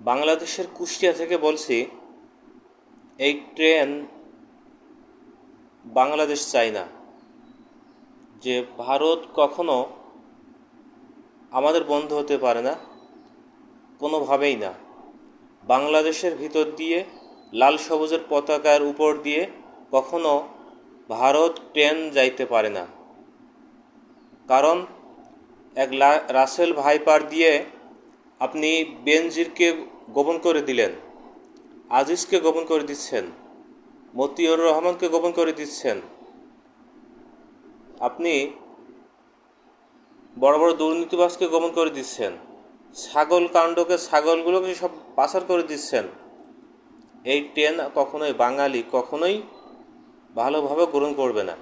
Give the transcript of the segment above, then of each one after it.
বাংলাদেশের কুষ্টিয়া থেকে বলছি, এই ট্রেন বাংলাদেশ চায় না। যে ভারত কখনো আমাদের বন্ধ হতে পারে না, কোনোভাবেই না। বাংলাদেশের ভিতর দিয়ে, লাল সবুজের পতাকার উপর দিয়ে কখনো ভারত ট্রেন যাইতে পারে না। কারণ, এক রাসেল ভাইপার দিয়ে আপনি বেনজিরকে গোপন করে দিলেন, আজিজকে গোপন করে দিচ্ছেন, মতিউর রহমানকে গোপন করে দিচ্ছেন। আপনি বড় বড় দুর্নীতিবাসকে গোপন করে দিচ্ছেন, ছাগল কাণ্ডকে, ছাগলগুলোকে সব পাচার করে দিচ্ছেন। এই ট্রেন কখনোই বাঙালি কখনোই ভালোভাবে গ্রহণ করবে না।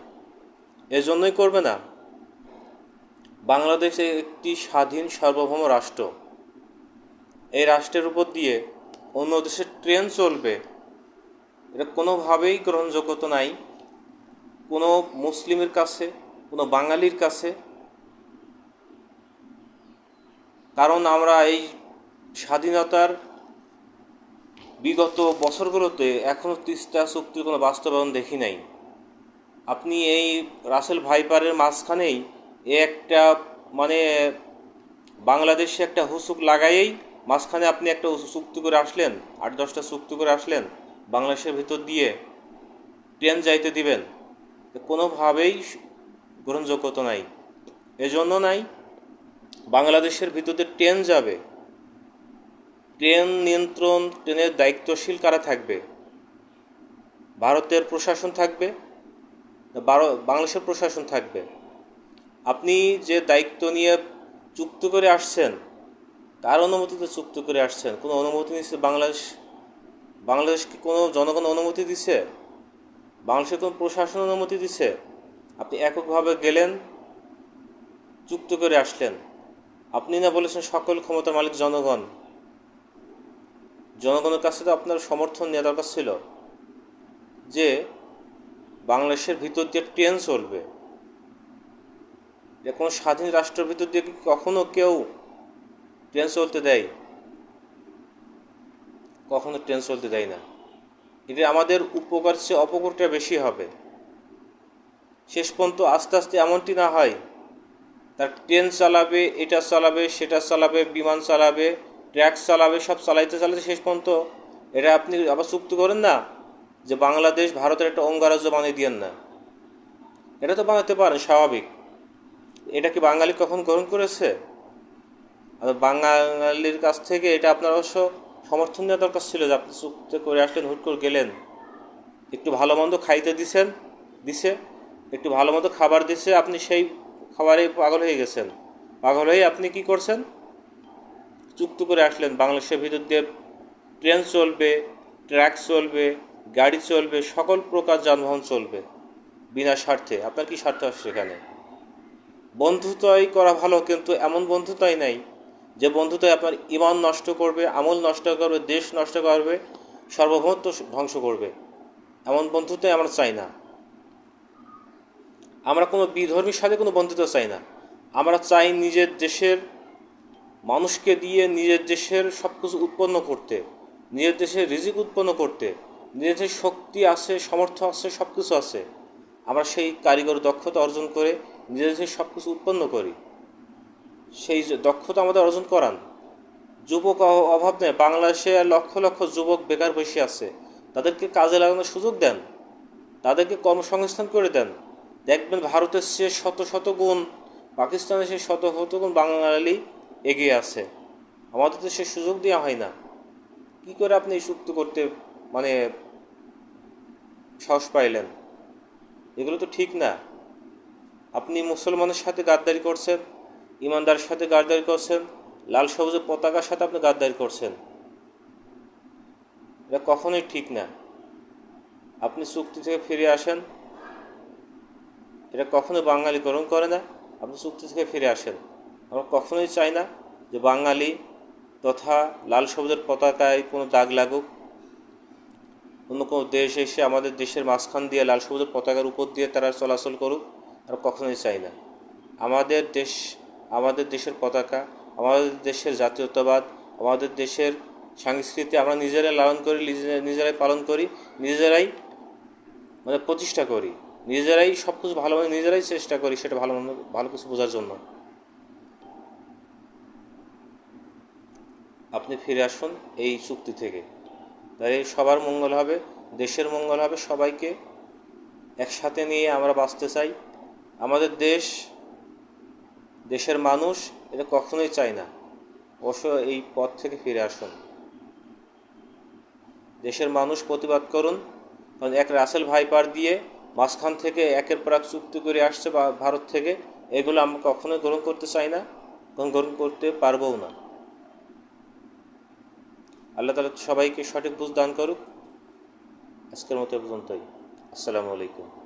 এজন্যই করবে না। বাংলাদেশ একটি স্বাধীন সার্বভৌম রাষ্ট্র। এই রাষ্ট্রের উপর দিয়ে অন্য দেশের ট্রেন চলবে। এটা কোনোভাবেই গ্রহণযোগ্যতা নাই। কোনো মুসলিমের কাছে, কোনো বাঙালির কাছে। কারণ আমরা এই স্বাধীনতার বিগত বছরগুলোতে এখনও তিস্তা চুক্তির কোনো বাস্তবায়ন দেখি নাই। আপনি এই রাসেল ভাইপারের মাঝখানেই একটা মানে বাংলাদেশে একটা হুসুক লাগাইয়েই মাঝখানে আপনি একটা চুক্তি করে আসলেন, আট দশটা চুক্তি করে আসলেন, বাংলাদেশের ভিতর দিয়ে ট্রেন যাইতে দিবেন। কোনোভাবেই গ্রহণযোগ্যতা নাই। এজন্য নাই, বাংলাদেশের ভিতরে ট্রেন যাবে। ট্রেন নিয়ন্ত্রণ, ট্রেনের দায়িত্বশীল কারা থাকবে? ভারতের প্রশাসন থাকবে বাংলাদেশের প্রশাসন থাকবে? আপনি যে দায়িত্ব নিয়ে চুক্তি করে আসছেন কার অনুমতিতে চুক্তি করে আসছেন। কোনো অনুমতি নিচ্ছে বাংলাদেশ? বাংলাদেশ কি কোনো জনগণ অনুমতি দিছে? বাংলাদেশের কোনো প্রশাসন অনুমতি দিছে? আপনি এককভাবে গেলেন, চুক্তি করে আসলেন। আপনি না বলেছেন সকল ক্ষমতার মালিক জনগণ। জনগণের কাছে তো আপনার সমর্থন নেওয়া দরকার ছিল যে বাংলাদেশের ভিতর দিয়ে ট্রেন চলবে। কোনো স্বাধীন রাষ্ট্রের ভিতর দিয়ে কখনো কেউ ট্রেন চলতে দেয়। কখনো ট্রেন চলতে দেয় না। এটা আমাদের উপকার চেয়ে অপকারটা বেশি হবে। শেষ পর্যন্ত আস্তে আস্তে এমনটি না হয়, তার ট্রেন চালাবে, এটা চালাবে, সেটা চালাবে, বিমান চালাবে, ট্র্যাক চালাবে, সব চালাইতে চালাতে শেষ পর্যন্ত এটা আপনি আবার চুক্তি করেন না যে বাংলাদেশ, ভারতের একটা অঙ্গরাজ্য বানিয়ে দিয়েন না। এটা তো বানাতে পারেন, স্বাভাবিক। এটা কি বাঙালি কখন গ্রহণ করেছে? বাঙালির কাছ থেকে এটা আপনার অবশ্য সমর্থন দেওয়া দরকার ছিল যে আপনি চুক্তি করে আসলেন, হুট করে গেলেন। একটু ভালো মন্দ খাইতে দিছেন, দিছে। একটু ভালো মন্দ খাবার দিছে, আপনি সেই খাবারে পাগল হয়ে গেছেন। পাগল হয়ে আপনি কি করছেন? চুক্তি করে আসলেন। বাংলাদেশের ভিতর দিয়ে ট্রেন চলবে ট্র্যাক চলবে, গাড়ি চলবে, সকল প্রকার যানবাহন চলবে বিনা স্বার্থে। আপনার কি স্বার্থ আছে সেখানে? বন্ধুত্বই করা ভালো, কিন্তু এমন বন্ধুত্বই নাই যে বন্ধুত্ব আপনার ইমান নষ্ট করবে, আমল নষ্ট করবে, দেশ নষ্ট করবে, সার্বভৌমত্ব ধ্বংস করবে, এমন বন্ধুত্বই আমরা চাই না। আমরা কোনো বিধর্মীর সাথে কোনো বন্ধুত্ব চাই না। আমরা চাই নিজের দেশের মানুষকে দিয়ে নিজের দেশের সব কিছু উৎপন্ন করতে, নিজের দেশের রিজিক উৎপন্ন করতে, নিজের দেশের শক্তি আছে, সামর্থ্য আছে সব কিছু আছে। আমরা সেই কারিগর দক্ষতা অর্জন করে নিজের দেশের সব কিছু উৎপন্ন করি। সেই দক্ষতা আমাদের অর্জন করান। যুবক অভাব নেই। বাংলাদেশে লক্ষ লক্ষ যুবক বেকার বসে আছে। তাদেরকে কাজে লাগানোর সুযোগ দেন। তাদেরকে কর্মসংস্থান করে দেন। দেখবেন ভারতের সে শত শত গুণ, পাকিস্তানের সে শত শত গুণ বাঙালি এগিয়ে আছে। আমাদের তো সে সুযোগ দেওয়া হয় না। কি করে আপনি চুক্তি করতে মানে সাহস পাইলেন? এগুলো তো ঠিক না। আপনি মুসলমানের সাথে গাদ্দারি করছেন। ইমানদারের সাথে গাদ্দারি করছেন, লাল সবুজের পতাকার সাথে আপনি গাদ্দারি করছেন। এটা কখনোই ঠিক না। আপনি চুক্তি থেকে ফিরে আসেন। এটা কখনো বাঙালি গ্রহণ করে না। আপনি চুক্তি থেকে ফিরে আসেন। আমরা কখনোই চাই না যে বাঙালি তথা লাল সবুজের পতাকায় কোনো দাগ লাগুক। অন্য কোনো দেশ এসে আমাদের দেশের মাঝখান দিয়ে লাল সবুজের পতাকার উপর দিয়ে তারা চলাচল করুক, আমরা কখনোই চাই না। আমাদের দেশ আমাদের দেশের পতাকা, আমাদের দেশের জাতীয়তাবাদ, আমাদের দেশের সংস্কৃতি আমরা নিজেরাই লালন করি, নিজে- নিজেরাই পালন করি, নিজেরাই মানে প্রতিষ্ঠা করি, নিজেরাই সব কিছু ভালোভাবে নিজেরাই চেষ্টা করি সেটা ভালো ভালো কিছু বোঝার জন্য। আপনি ফিরে আসুন এই চুক্তি থেকে। তাই সবার মঙ্গল হবে, দেশের মঙ্গল হবে, সবাইকে একসাথে নিয়ে আমরা বাঁচতে চাই। আমাদের দেশ দেশের মানুষ এটা কখনোই চায় না। অবশ্য এই পথ থেকে ফিরে আসুন। দেশের মানুষ প্রতিবাদ করুন। কারণ এক রাসেল ভাইপার দিয়ে মাঝখান থেকে একের পর এক চুক্তি করে আসছে ভারত থেকে। এগুলো আমরা কখনোই গ্রহণ করতে চাই না এবং গ্রহণ করতে পারবও না। আল্লাহ তালা সবাইকে সঠিক বুঝ দান করুক। আজকের মতো পর্যন্তই। আসসালামু আলাইকুম।